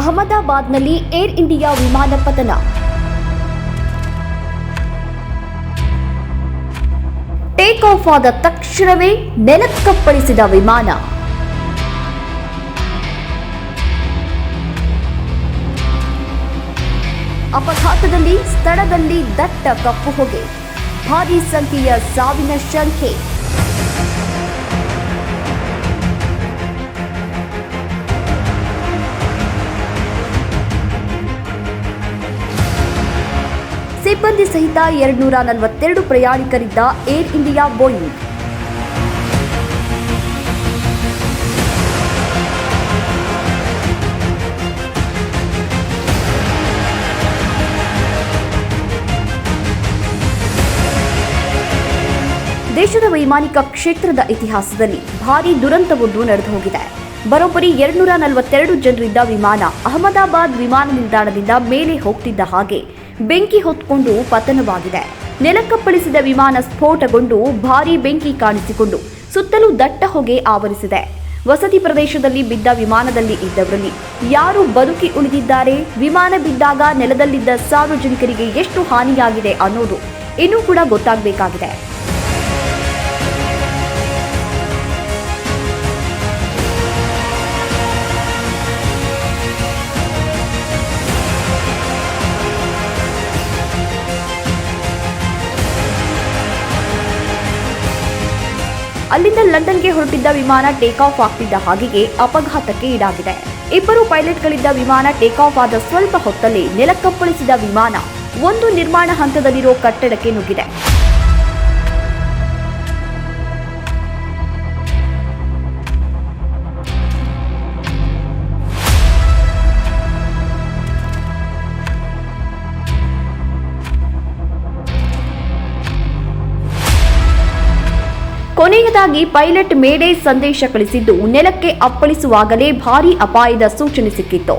ಅಹಮದಾಬಾದ್ನಲ್ಲಿ air India ವಿಮಾನ ಪತನ. ಟೇಕ್ ಆಫ್ ಆದ ತಕ್ಷಣವೇ ನೆಲಕ್ಕಪ್ಪಳಿಸಿದ ವಿಮಾನ. ಅಪಘಾತದಲ್ಲಿ ಸ್ಥಳದಲ್ಲಿ ದಟ್ಟ ಕಪ್ಪು ಹೊಗೆ, ಭಾರೀ ಸಂಖ್ಯೆಯ ಸಾವಿನ ಶಂಕೆ. ಸಿಬ್ಬಂದಿ ಸಹಿತ ಎರಡ್ನೂರ ನಲವತ್ತೆರಡು ಪ್ರಯಾಣಿಕರಿದ್ದ ಏರ್ ಇಂಡಿಯಾ ಬೋಯಿಂಗ್. ದೇಶದ ವೈಮಾನಿಕ ಕ್ಷೇತ್ರದ ಇತಿಹಾಸದಲ್ಲಿ ಭಾರಿ ದುರಂತವೊಂದು ನಡೆದು ಹೋಗಿದೆ. ಬರೋಬ್ಬರಿ ಎರಡ್ನೂರ ನಲವತ್ತೆರಡು ಜನರಿದ್ದ ವಿಮಾನ ಅಹಮದಾಬಾದ್ ವಿಮಾನ ನಿಲ್ದಾಣದಿಂದ ಮೇಲೆ ಹೋಗ್ತಿದ್ದ ಹಾಗೆ ಬೆಂಕಿ ಹೊತ್ಕೊಂಡು ಪತನವಾಗಿದೆ. ನೆಲಕ್ಕಪ್ಪಳಿಸಿದ ವಿಮಾನ ಸ್ಫೋಟಗೊಂಡು ಭಾರೀ ಬೆಂಕಿ ಕಾಣಿಸಿಕೊಂಡು ಸುತ್ತಲೂ ದಟ್ಟ ಹೊಗೆ ಆವರಿಸಿದೆ. ವಸತಿ ಪ್ರದೇಶದಲ್ಲಿ ಬಿದ್ದ ವಿಮಾನದಲ್ಲಿ ಇದ್ದವರಲ್ಲಿ ಯಾರು ಬದುಕಿ ಉಳಿದಿದ್ದಾರೆ? ವಿಮಾನ ಬಿದ್ದಾಗ ನೆಲದಲ್ಲಿದ್ದ ಸಾರ್ವಜನಿಕರಿಗೆ ಎಷ್ಟು ಹಾನಿಯಾಗಿದೆ ಅನ್ನೋದು ಇನ್ನೂ ಕೂಡ ಗೊತ್ತಾಗಬೇಕಾಗಿದೆ. ಅಲ್ಲಿಂದ ಲಂಡನ್ಗೆ ಹೊರಟಿದ್ದ ವಿಮಾನ ಟೇಕ್ ಆಫ್ ಆಗ್ತಿದ್ದ ಹಾಗೆಯೇ ಅಪಘಾತಕ್ಕೆ ಈಡಾಗಿದೆ. ಇಬ್ಬರು ಪೈಲಟ್ಗಳಿದ್ದ ವಿಮಾನ ಟೇಕ್ ಆಫ್ ಆದ ಸ್ವಲ್ಪ ಹೊತ್ತಲ್ಲಿ ನೆಲಕ್ಕಪ್ಪಳಿಸಿದ ವಿಮಾನ ಒಂದು ನಿರ್ಮಾಣ ಹಂತದಲ್ಲಿರೋ ಕಟ್ಟಡಕ್ಕೆ ನುಗ್ಗಿದೆ. ಕೊನೆಯದಾಗಿ ಪೈಲಟ್ ಮೇಡೇ ಸಂದೇಶ ಕಳಿಸಿದ್ದು, ನೆಲಕ್ಕೆ ಅಪ್ಪಳಿಸುವಾಗಲೇ ಭಾರೀ ಅಪಾಯದ ಸೂಚನೆ ಸಿಕ್ಕಿತ್ತು.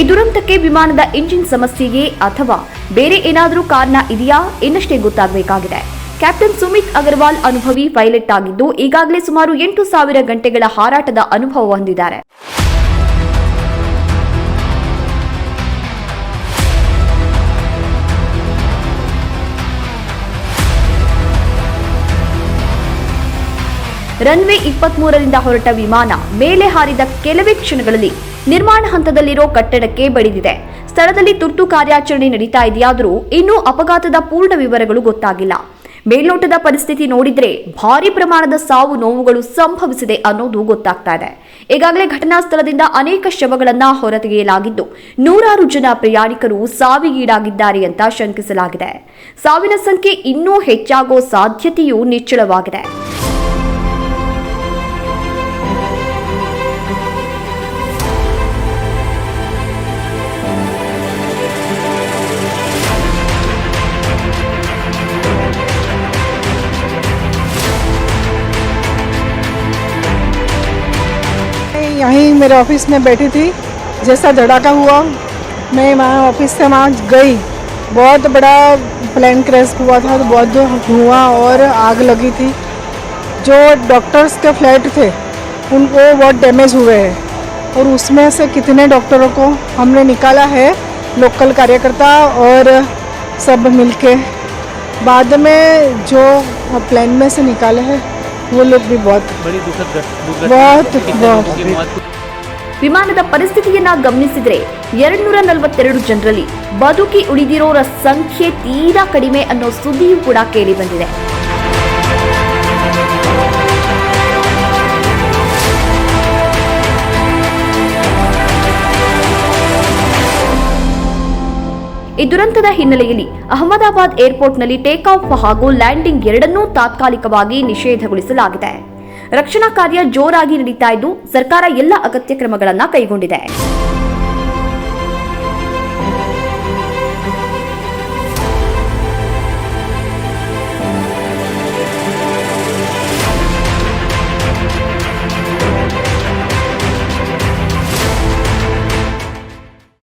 ಈ ದುರಂತಕ್ಕೆ ವಿಮಾನದ ಇಂಜಿನ್ ಸಮಸ್ಯೆಯೇ ಅಥವಾ ಬೇರೆ ಏನಾದರೂ ಕಾರಣ ಇದೆಯಾ ಇನ್ನಷ್ಟೇ ಗೊತ್ತಾಗಬೇಕಾಗಿದೆ. ಕ್ಯಾಪ್ಟನ್ ಸುಮಿತ್ ಅಗರ್ವಾಲ್ ಅನುಭವಿ ಪೈಲಟ್ ಆಗಿದ್ದು, ಈಗಾಗಲೇ ಸುಮಾರು ಎಂಟು ಸಾವಿರ ಗಂಟೆಗಳ ಹಾರಾಟದ ಅನುಭವ ಹೊಂದಿದ್ದಾರೆ. ರನ್ವೇ ಇಪ್ಪತ್ಮೂರರಿಂದ ಹೊರಟ ವಿಮಾನ ಮೇಲೆ ಹಾರಿದ ಕೆಲವೇ ಕ್ಷಣಗಳಲ್ಲಿ ನಿರ್ಮಾಣ ಹಂತದಲ್ಲಿರೋ ಕಟ್ಟಡಕ್ಕೆ ಬಡಿದಿದೆ. ಸ್ಥಳದಲ್ಲಿ ತುರ್ತು ಕಾರ್ಯಾಚರಣೆ ನಡೀತಾ ಇದೆಯಾದರೂ ಇನ್ನೂ ಅಪಘಾತದ ಪೂರ್ಣ ವಿವರಗಳು ಗೊತ್ತಾಗಿಲ್ಲ. ಮೇಲ್ನೋಟದ ಪರಿಸ್ಥಿತಿ ನೋಡಿದ್ರೆ ಭಾರಿ ಪ್ರಮಾಣದ ಸಾವು ನೋವುಗಳು ಸಂಭವಿಸಿದೆ ಅನ್ನೋದು ಗೊತ್ತಾಗ್ತಾ ಇದೆ. ಈಗಾಗಲೇ ಘಟನಾ ಸ್ಥಳದಿಂದ ಅನೇಕ ಶವಗಳನ್ನ ಹೊರತೆಗೆಯಲಾಗಿದ್ದು, ನೂರಾರು ಜನ ಪ್ರಯಾಣಿಕರು ಸಾವಿಗೀಡಾಗಿದ್ದಾರೆ ಅಂತ ಶಂಕಿಸಲಾಗಿದೆ. ಸಾವಿನ ಸಂಖ್ಯೆ ಇನ್ನೂ ಹೆಚ್ಚಾಗೋ ಸಾಧ್ಯತೆಯೂ ನಿಚ್ಚಳವಾಗಿದೆ. यहीं मेरे ऑफ़िस में बैठी थी। जैसा धड़ाका हुआ, मैं वहाँ ऑफ़िस से वहाँ गई। बहुत बड़ा प्लेन क्रैश हुआ था तो बहुत धुआँ और आग लगी थी। जो डॉक्टर्स के फ्लैट थे, उनको बहुत डैमेज हुए हैं। और उसमें से कितने डॉक्टरों को हमने निकाला है लोकल कार्यकर्ता और सब मिलके। बाद में जो प्लेन में से निकाले हैं वो लोग भी बहुत बड़ी दुखद घट- दुर्घटना बहुत- है। कितने बहुत। लोगों की मौत हुई? ವಿಮಾನದ ಪರಿಸ್ಥಿತಿಯನ್ನ ಗಮನಿಸಿದ್ರೆ ಎರಡ್ನೂರ ನಲವತ್ತೆರಡು ಜನರಲ್ಲಿ ಬದುಕಿ ಉಳಿದಿರೋರ ಸಂಖ್ಯೆ ತೀರಾ ಕಡಿಮೆ ಅನ್ನೋ ಸುದ್ದಿಯೂ ಕೂಡ ಕೇಳಿ ಈ ದುರಂತದ ಹಿನ್ನೆಲೆಯಲ್ಲಿ ಅಹಮದಾಬಾದ್ ಏರ್ಪೋರ್ಟ್ನಲ್ಲಿ ಟೇಕ್ ಆಫ್ ಹಾಗೂ ಲ್ಯಾಂಡಿಂಗ್ ಎರಡನ್ನೂ ತಾತ್ಕಾಲಿಕವಾಗಿ ನಿಷೇಧಗೊಳಿಸಲಾಗಿದೆ. ರಕ್ಷಣಾ ಕಾರ್ಯ ಜೋರಾಗಿ ನಡೀತಾ ಇದ್ದು ಸರ್ಕಾರ ಎಲ್ಲ ಅಗತ್ಯ ಕ್ರಮಗಳನ್ನು ಕೈಗೊಂಡಿದೆ.